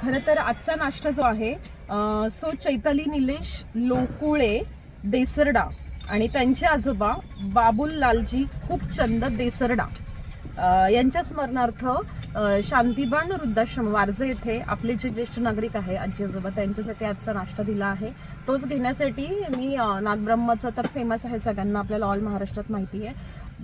खरं तर आजचा नाश्ता जो आहे सो चैताली निलेश लोकुळे देसरडा आणि त्यांचे आजोबा बाबुल लालजी खूप चंद देसरडा. यांच्या स्मरणार्थ शांतीबाण वृद्धाश्रम वारजे येथे आपले जे ज्येष्ठ नागरिक आहे आजी आजोबा त्यांच्यासाठी आजचा नाश्ता दिला आहे. तोच घेण्यासाठी मी नागब्रह्माचा तर फेमस आहे सगळ्यांना आपल्याला ऑल महाराष्ट्रात माहिती आहे.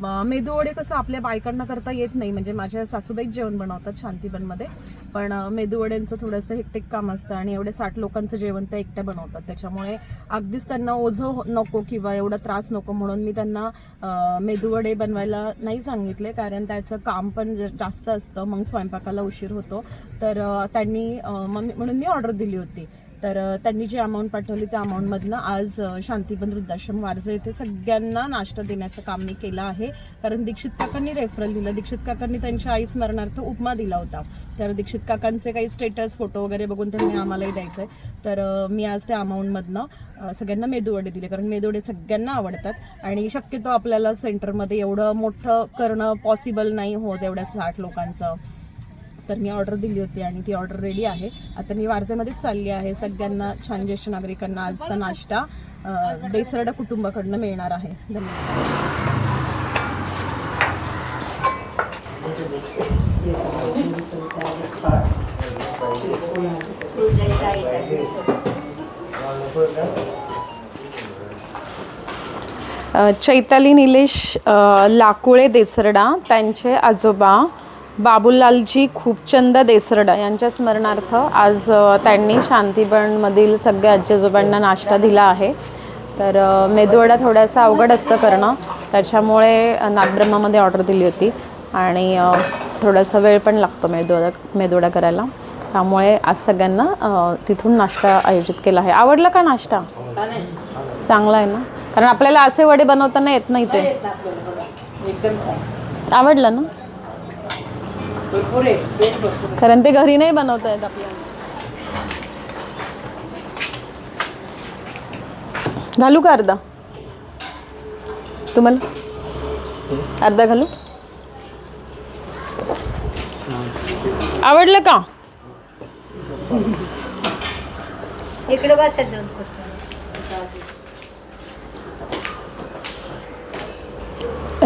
मेदूवडे कसं आपल्या बायकांना करता येत नाही. म्हणजे माझ्या सासूबाईच जेवण बनवतात शांतीबनमध्ये. पण मेदूवड्यांचं थोडंसं हेक्टिक काम असतं आणि एवढे साठ लोकांचं जेवण ते एकट्या बनवतात. त्याच्यामुळे अगदीच त्यांना ओझं हो- नको किंवा एवढा त्रास नको म्हणून मी त्यांना मेदूवडे बनवायला नाही सांगितले. कारण त्याचं काम पण जास्त असतं मग स्वयंपाकाला उशीर होतो. तर त्यांनी मग म्हणून मी ऑर्डर दिली होती. तर त्यांनी जी अमाऊंट पाठवली त्या अमाऊंटमधनं आज अ, शांतीबन वृद्धाश्रम वारजे येथे सगळ्यांना नाश्ता देण्याचं काम मी केलं आहे. कारण दीक्षित काकांनी रेफरल दिलं. दीक्षित काकांनी त्यांच्या आई स्मरणार्थ उपमा दिला होता. तर दीक्षित काकांचे काही स्टेटस फोटो वगैरे बघून त्यांनी आम्हालाही द्यायचं आहे तर मी आज त्या अमाऊंटमधनं सगळ्यांना मेदूवडे दिले. कारण मेदूवडे सगळ्यांना आवडतात. आणि शक्यतो आपल्याला सेंटरमध्ये एवढं मोठं करणं पॉसिबल नाही होत एवढ्या साठ लोकांचं. तर मी ऑर्डर दिली होती आणि ती ऑर्डर रेडी आहे. आता मी वारजेमध्येच चालली आहे. सगळ्यांना छान ज्येष्ठ नागरिकांना आजचा नाश्ता देसरडा कुटुंबाकडनं मिळणार आहे. धन्यवाद. चैताली निलेश लाकुळे देसरडा त्यांचे आजोबा बाबूलालजी खूपचंद देसरडा यांच्या स्मरणार्थ आज त्यांनी शांतीबनमधील सगळ्या आजी आजोबांना नाश्ता दिला आहे. तर मेदूवडा थोडासा अवघड असतं करणं. त्याच्यामुळे अ, नाथब्रह्मामध्ये ऑर्डर दिली होती. आणि थोडासा वेळ पण लागतो मेदूवडा मेदूवडा करायला. त्यामुळे आज सगळ्यांना तिथून नाश्ता आयोजित केला आहे. आवडला का नाश्ता? चांगला आहे ना? कारण आपल्याला असे वडे बनवताना येत नाही ते. आवडलं ना? कारण ते घरी नाही बनवता येत आपल्याला. घालू का अर्धा? तुम्हाला? अर्धा घालू? आवडलं का? इकडे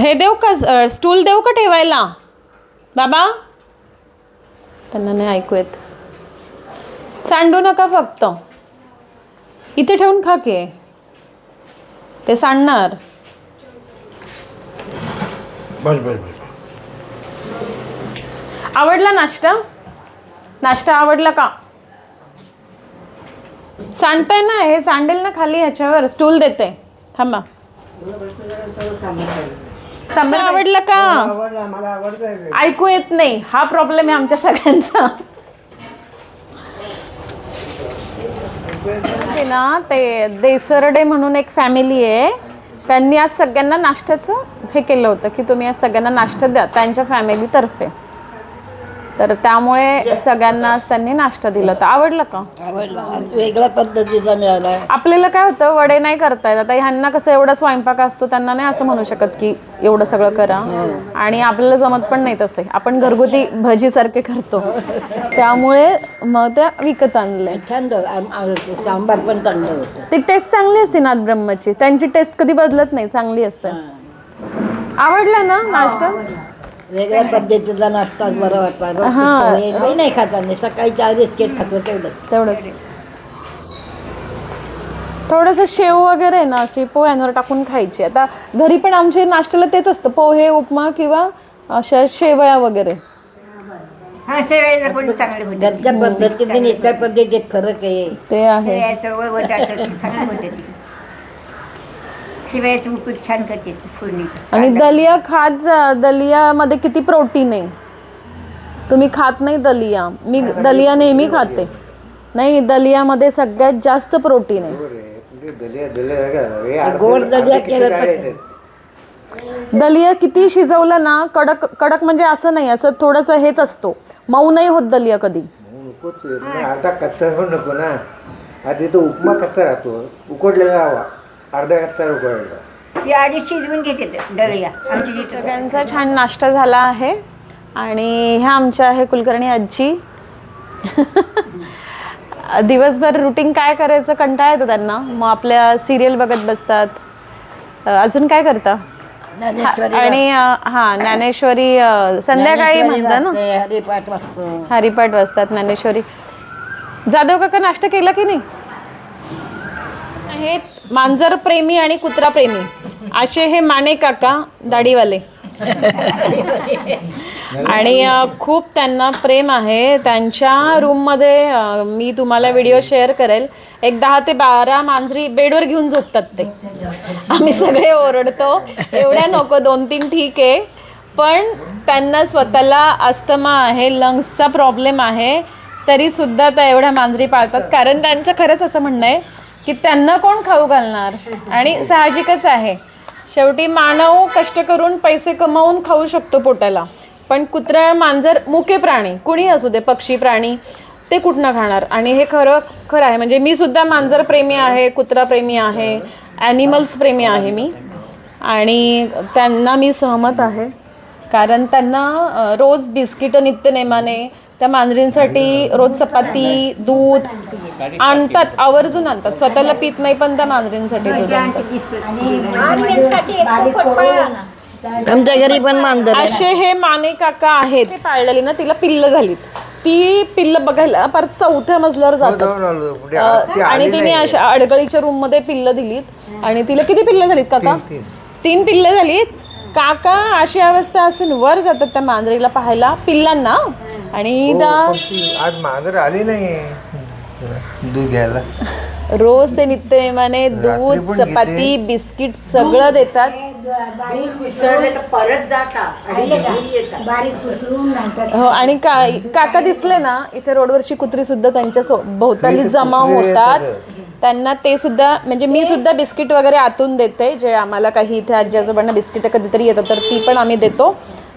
हे देऊ का स्टूल देऊ का ठेवायला? बाबा? त्यांना नाही ऐकू येत. सांडू नका फक्त. इथे ठेवून खा की. ते सांडणार. बस बस बस. आवडला नाश्ता? नाश्ता आवडला का? सांडताय ना हे सांडेल ना खाली ह्याच्यावर. स्टूल देते. थांबा. सांबार आवडलं का? आवडला मला आवडतं ऐकू येत नाही. हा प्रॉब्लेम आहे आमच्या सगळ्यांचा. ते ना ते देसरडे म्हणून एक फॅमिली आहे. त्यांनी आज सगळ्यांना नाश्त्याचं हे केलं होतं की तुम्ही आज सगळ्यांना नाश्ता द्या त्यांच्या फॅमिलीतर्फे तर त्यामुळे सगळ्यांना आज त्यांनी नाश्ता दिला. तर आवडलं का? आवडला. वेगळ्या पद्धतीचा मिळाला. आपल्याला काय होतं वडे नाही करता येत. आता ह्यांना कसं एवढा स्वयंपाक असतो त्यांना नाही असं म्हणू शकत की एवढं सगळं करा. आणि आपल्याला जमत पण नाही तसे. आपण घरगुती भजीसारखे करतो. त्यामुळे मग त्या विकत आणले थंड आम- सांबार पण होतं. ती टेस्ट चांगली असते नाथ ब्रह्माची. त्यांची टेस्ट कधी बदलत नाही चांगली असते. आवडला ना नाश्ता? वेगळ्या पद्धतीचा नाश्ता बरा वाटला नाही खाता नाही सकाळी चार बिस्किट खातो तेवढंच. तेवढंच. थोडंसं शेव वगैरे ना अशी पोह्यांवर टाकून खायची. आता घरी पण आमच्या नाश्त्याला तेच असतं. पोहे उपमा किंवा अशा शेवया वगैरे. हा शेवायला पण चांगले होते. घरच्या पद्धतीने आणि इतर पद्धतीत फरक आहे. ते आहे. शेवयाचं वळवटाचं चांगलं होतं ते. शिवायचं उपीट छान करते ती फोडणी. आणि दलिया खात जा दलियामध्ये किती प्रोटीन आहे? तुम्ही खात नाही दलिया. मी दलिया नेहमी खाते. नाही दलियामध्ये सगळ्यात जास्त प्रोटीन आहे. गोड दलिया केलं तर दलिया किती शिजवलं ना कडक कडक म्हणजे असं नाही असं थोडंसं हेच असतो. मऊ नाही होत दलिया कधी. नकोच आहे. अर्धा कच्चा पण नको ना. आधी तो उपमा कच्चा राहतो. उकडलेला हवा. अर्धा कच्चा उकडलेला ती आधी शिजवून घेते आमची जी सगळ्यांचा छान नाश्ता झाला आहे. आणि ह्या आमच्या आहे कुलकर्णी आजी. दिवसभर रुटीन काय करायचं कंटाळा येतो त्यांना. मग आपल्या सिरियल बघत बसतात. अजून काय करता? आणि हा ज्ञानेश्वरी संध्याकाळी ज्ञानेश्वरी म्हणता ना? हरिपाठ वाचतो. हरिपाठ वाजतात ज्ञानेश्वरी. जाधव काका नाश्ता केला की नाही? आहेत. मांजर प्रेमी आणि कुत्रा प्रेमी. असे हे माने काका दाढीवाले. आणि खूप त्यांना प्रेम आहे. त्यांच्या रूममध्ये मी तुम्हाला व्हिडिओ शेअर करेल. एक दहा ते बारा मांजरी बेडवर घेऊन झोपतात ते. आम्ही सगळे ओरडतो. एवढ्या नको दोन तीन ठीक आहे. पण त्यांना स्वतःला अस्थमा आहे लंग्सचा प्रॉब्लेम आहे. तरीसुद्धा त्या एवढ्या मांजरी पाळतात. कारण त्यांचं खरंच असं म्हणणं आहे की त्यांना कोण खाऊ घालणार? आणि साहजिकच आहे. शेवटी मानव कष्ट करून पैसे कमावून खाऊ शकतो पोटाला. पण कुत्रा मांजर मुके प्राणी कुणी असू दे पक्षी प्राणी ते कुठनं खाणार? आणि हे खरं खरं आहे. म्हणजे मी सुद्धा मांजर प्रेमी आहे कुत्रा प्रेमी आहे ॲनिमल्स प्रेमी आहे मी. आणि त्यांना मी सहमत आहे. कारण त्यांना रोज बिस्किटं नित्यनेमाने त्या मांजरींसाठी रोज चपाती दूध आणतात आवर्जून आणतात. स्वतःला पित नाही पण त्या मांजरींसाठी दूध आमच्या घरी पण मांजर. असे हे माने काका आहेत ते पाळलेली ना तिला पिल्ल झालीत. ती पिल्ल बघायला परत चौथ्या मजल्यावर जातात. जाऊन आलो पुढे आज ती अ, आणि तिने. अशा अडगळीच्या रूममध्ये पिल्ल दिलीत. आणि तिला किती पिल्ल झालीत काका. तीन पिल्ल झालीत. काका अशी अवस्था असून वर जातात त्या मांजरीला पाहायला पिल्लांना. आणि हो, पण ती आज मांजर आली नाही दूध घ्यायला. रोज ते नित्यनेमाने दूध पण चपाती बिस्किट सगळं देतात. परत जाता. हो आणि का काका दिसले ना इथे रोडवरची कुत्री सुद्धा त्यांच्या सो भोवताली जमा होतात. त्यांना ते सुद्धा म्हणजे मी सुद्धा बिस्किट वगैरे आतून देते जे आम्हाला काही इथे आजी आजोबांना बिस्किट कधीतरी येतात तर ती पण आम्ही देतो.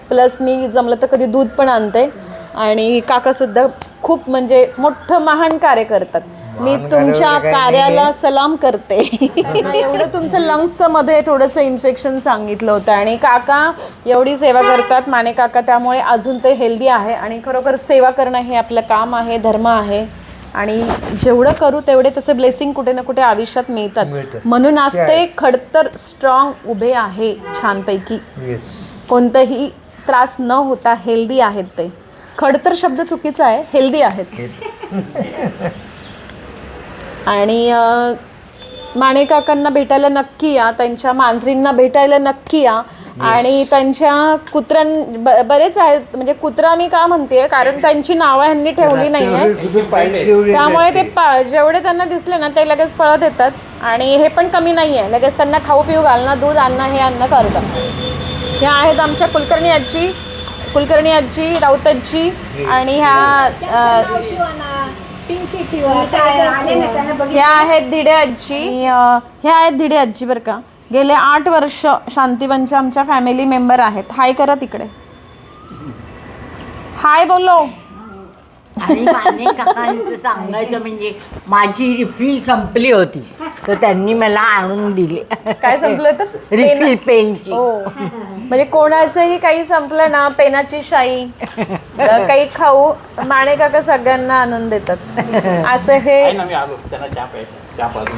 प्लस मी जमलं तर कधी दूध पण आणते. आणि काका सुद्धा खूप म्हणजे मोठं महान कार्य करतात. मी तुमच्या कार्याला सलाम करते. एवढं तुमचं लंग्सचं मध्ये थोडंसं इन्फेक्शन सांगितलं होतं. आणि काका एवढी सेवा करतात माने काका त्यामुळे अजून ते हेल्दी आहे. आणि खरोखर सेवा करणं हे आपलं काम आहे धर्म आहे. आणि जेवढं करू तेवढे त्याचे ब्लेसिंग कुठे ना कुठे आयुष्यात मिळतात. म्हणून आज ते. खडतर स्ट्रॉंग उभे आहे छानपैकी. कोणताही त्रास न होता हेल्दी आहेत ते. खडतर शब्द चुकीचा आहे. हेल्दी आहेत. आणि माने काकांना भेटायला नक्की या त्यांच्या मांजरींना भेटायला नक्की या. आणि त्यांच्या कुत्र्यां बरेच आहेत. म्हणजे कुत्रा मी का म्हणते कारण त्यांची नावं ह्यांनी ठेवली नाही आहे कुठून पाहिजे तेवढे त्यामुळे ते पा जेवढे त्यांना दिसले ना ते लगेच पळत येतात आणि हे पण कमी नाही आहे लगेच त्यांना खाऊ पिऊ घालणं दूध आणणं हे अन्न करतं ह्या आहेत आमच्या कुलकर्णी आजी. कुलकर्णी आजी राऊत आजी आणि ह्या ह्या आहेत धिडे आजी. ह्या आहेत धिडे आजी बरं का. गेले आठ वर्ष शांतीवनच्या आमच्या फॅमिली मेंबर आहेत. हाय करा तिकडे. हाय बोलो. आणि माने काकांचं सांगायचं म्हणजे माझी रिफिल संपली होती. तर त्यांनी मला आणून दिली. काय संपलं तर? रिफिल पेनची हो. म्हणजे कोणाचंही काही संपलं ना पेनाची शाई. अ, काही खाऊ माणे काका सगळ्यांना आनंद देतात. असं हे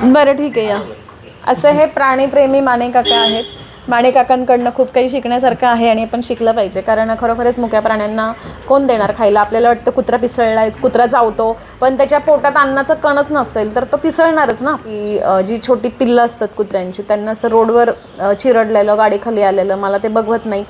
बरं ठीक आहे या. असं हे प्राणीप्रेमी माने काका आहेत. माने काकांकडनं खूप काही शिकण्यासारखं आहे आणि आपण शिकलं पाहिजे. कारण खरोखरच मुक्या प्राण्यांना कोण देणार खायला? आपल्याला वाटतं कुत्रा पिसळलाय कुत्रा चावतो पण त्याच्या पोटात अन्नाचं कणच नसेल तर तो पिसळणारच ना. की जी छोटी पिल्लं असतात कुत्र्यांची त्यांना असं रोडवर चिरडलेलं गाडीखाली आलेलं मला ते बघवत नाही.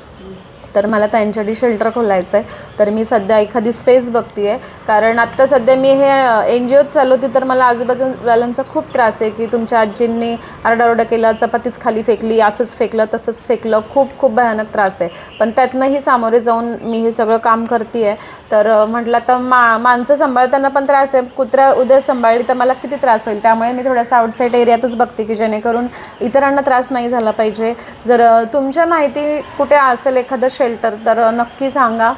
तर मला त्यांच्यासाठी शेल्टर खोलायचं आहे तर मी सध्या एखादी स्पेस बघते आहे कारण आत्ता सध्या मी हे एन जी ओत चालवते तर मला आजूबाजूवाल्यांचा खूप त्रास आहे की तुमच्या आजींनी आरडाओरडा केला चपातीच खाली फेकली असंच फेकलं तसंच फेकलं खूप खूप भयानक त्रास आहे. पण त्यातनंही सामोरे जाऊन मी हे सगळं काम करते आहे तर म्हटलं तर मा माणसं सांभाळताना पण त्रास आहे. कुत्रा उद्या सांभाळली तर मला किती त्रास होईल? त्यामुळे मी थोडासा आउटसाईड एरियातच बघते की जेणेकरून इतरांना त्रास नाही झाला पाहिजे. जर तुमच्या माहिती कुठे असेल एखादं शेल्टर तर नक्की सांगा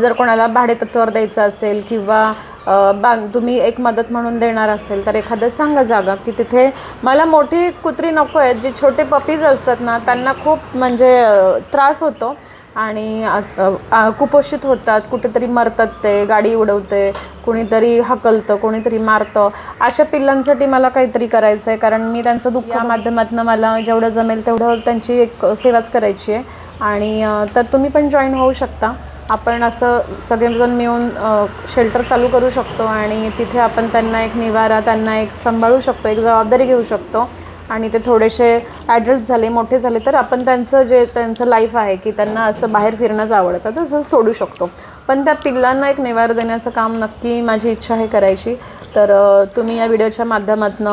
जर कोणाला भाडेतत्वावर द्यायचं असेल किंवा बांध तुम्ही एक मदत म्हणून देणार असेल तर एखादं सांगा जागा की तिथे मला मोठी कुत्री नको आहेत जी छोटे पपीज असतात ना त्यांना खूप म्हणजे त्रास होतो आणि कुपोषित होतात कुठेतरी मरतात ते गाडी उडवते कोणीतरी हकलतं कोणीतरी मारतं. अशा पिल्लांसाठी मला काहीतरी करायचं आहे कारण मी त्यांचं दुःख माध्यमातून मला जेवढं जमेल तेवढं त्यांची एक सेवाच करायची आहे. आणि तर तुम्ही पण जॉईन होऊ शकता. आपण असं सगळेजण मिळून शेल्टर चालू करू शकतो आणि तिथे आपण त्यांना एक निवारा त्यांना एक सांभाळू शकतो एक जबाबदारी घेऊ शकतो. आणि ते थोडेसे ॲडल्ट झाले मोठे झाले तर आपण त्यांचं जे त्यांचं लाईफ आहे की त्यांना असं बाहेर फिरणंच आवडतं तसं सोडू शकतो. पण त्या पिल्लांना एक निवार देण्याचं काम नक्की माझी इच्छा आहे करायची. तर तुम्ही या व्हिडिओच्या माध्यमातून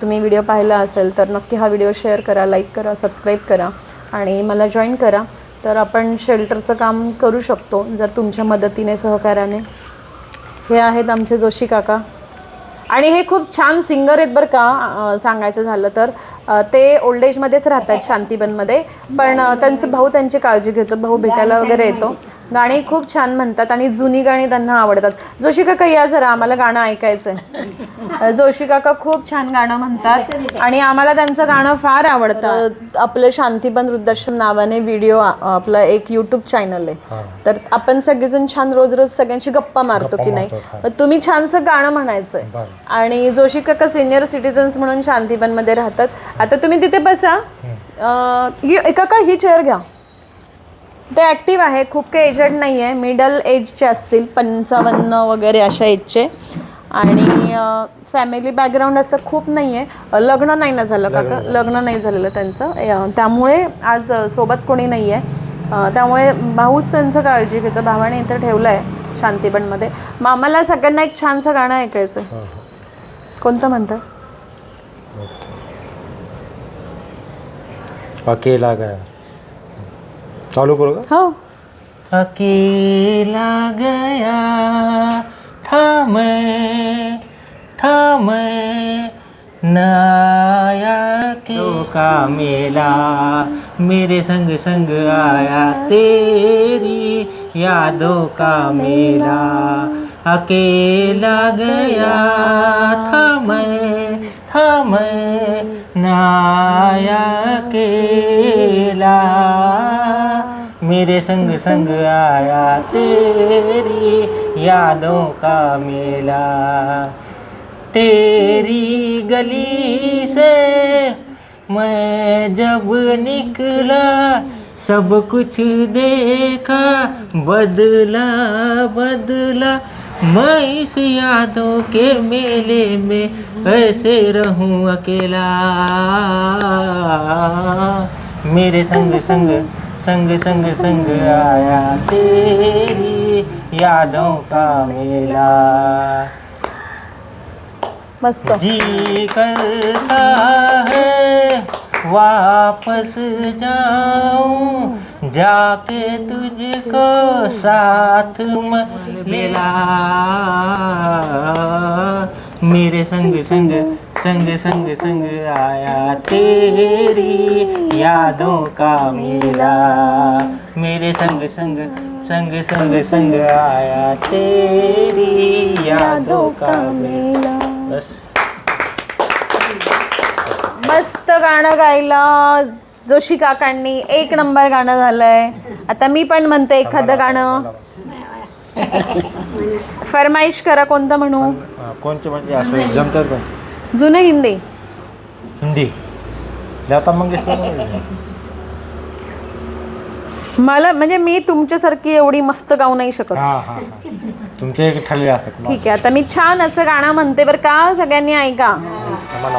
तुम्ही व्हिडिओ पाहिला असेल तर नक्की हा व्हिडिओ शेअर करा लाईक करा सबस्क्राईब करा. आणि मला जॉईन करा. तर आपण शेल्टरचं काम करू शकतो जर तुमच्या मदतीने सहकार्याने. हे आहेत आमचे जोशी काका. आणि हे खूप छान सिंगर आहेत बरं का सांगायचं झालं तर. ते ओल्ड एजमध्येच राहतात शांतीबनमध्ये. पण त्यांचं भाऊ त्यांची काळजी घेतो भाऊ भेटायला वगैरे येतो. गाणी खूप छान म्हणतात आणि जुनी गाणी त्यांना आवडतात. जोशी काका या जरा आम्हाला गाणं ऐकायचं आहे जोशी काका खूप छान गाणं म्हणतात आणि आम्हाला त्यांचं गाणं फार आवडतं. आपलं शांतीबन वृद्धाश्रम नावाने व्हिडिओ आपलं एक यूट्यूब चॅनल आहे. तर आपण सगळेजण छान रोज रोज सगळ्यांशी गप्पा मारतो की नाही? तुम्ही छानसं गाणं म्हणायचंय. आणि जोशी काका सिनियर सिटीजन्स म्हणून शांतीबनमध्ये राहतात. आता तुम्ही तिथे बसा. अं, ही- काका ही चेअर घ्या. ते ॲक्टिव्ह आहे. खूप काही एजड नाही आहे मिडल एजचे असतील. पंचावन्न वगैरे अशा एजचे आणि फॅमिली बॅकग्राऊंड असं खूप नाही आहे लग्न नाही ना झालं काका? लग्न नाही झालेलं त्यांचं. त्यामुळे आज सोबत कोणी नाही आहे त्यामुळे भाऊच त्यांचं काळजी घेतो. भावाने इथं ठेवलं आहे शांतीबनमध्ये. मामाला सगळ्यांना एक छानसं गाणं ऐकायचं. कोणतं म्हणतं? अकेला गया चालू करू का? हो. अकेला गया था मैं था मैं न आया के का मेला मेरे संग संग आया तेरी यादों का मेला। अकेला गया था मैं था मैं न आया अकेला। मेरे संग संग आया तेरी यादों का मेला। तेरी गली से मैं जब निकला, सब कुछ देखा, बदला बदला। मैं इस यादों के मेले में ऐसे रहूँ अकेला। मेरे संग संग संग संग संग आया तेरी यादों का मेला। मस्त। जी करता है वापस जाऊँ जाके तुझको साथ में लेला मेरे संग संग। संग संग संग आया तेरी यादों का मेला। मेरे संग संग संग संग संग आया तेरी यादों का मेला। बस। मस्त गाणं गायलं जोशी काकांनी. एक नंबर गाणं झालंय. आता मी पण म्हणते एखादं गाणं. फरमाईश करा कोणतं म्हणू? कोणचे म्हणजे असं जमतात कोणते? जुनं हिंदी. हिंदी. लता मंगेशकर मला म्हणजे मी तुमच्यासारखी एवढी मस्त गाऊ नाही शकत. हा हा हा. तुमचे एक ठरले असतात ठीक आहे आता मी छान असं गाणं म्हणते बरं का सगळ्यांनी ऐका. मला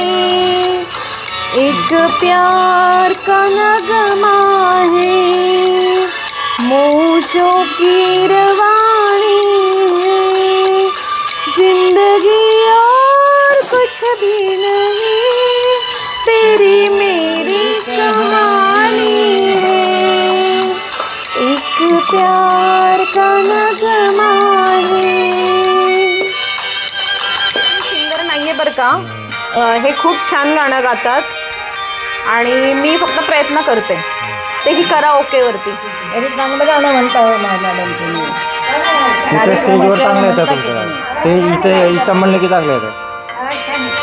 एक प्यार का नगमा है। मोजो की रवानी है। जिंदगी और कुछ भी नहीं। तेरी मेरी कहानी है। एक प्यार का नगमा है। सिंगर नाहीये बरं का. हे खूप छान गाणं गातात. आणि मी फक्त प्रयत्न करते. तेही करा ओकेवरती तरी चांगलं गाणं म्हणता मॅडम तुम्ही. तिथं स्टेजवर चांगलं येतं तुमचं गाणं. ते इथे इथं म्हणलं की चांगलं येतं.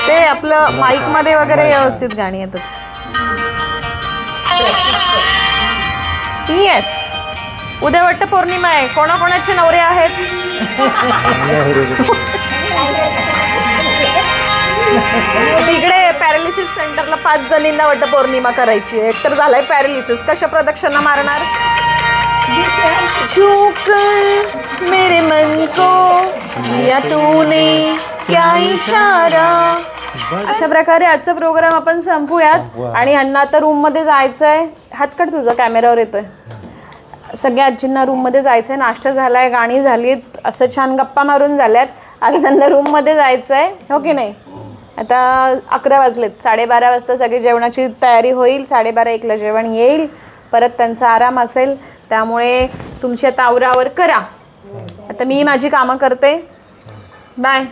ते आपलं माईकमध्ये वगैरे व्यवस्थित गाणी येतात. येस उद्या वट्ट पौर्णिमा आहे. कोणाकोणाचे नवरे आहेत? तिकडे पॅरालिसिस सेंटरला पाच जणींना वाटतं पौर्णिमा करायची आहे. एकतर झालाय पॅरालिसिस. कशा प्रदक्षिणा मारणार? छूकर मेरे मन को या तूने क्या इशारा? अशा प्रकारे आजचा प्रोग्राम आपण संपूयात. आणि यांना आता रूममध्ये जायचं आहे हातकड तुझा कॅमेरावर येतोय. सगळ्या आजींना रूममध्ये जायचं आहे नाश्ता झाला आहे गाणी झालीत. असं छान गप्पा मारून झाल्यात. आता त्यांना रूममध्ये जायचं आहे हो की नाही? आता अकरा वाजलेत. साडेबारा वाजता सगळी जेवणाची तयारी होईल. साडेबारा एकला जेवण येईल. परत त्यांचा आराम असेल. त्यामुळे तुमच्या आता आवरावर करा. आता मी माझी कामं करते. बाय.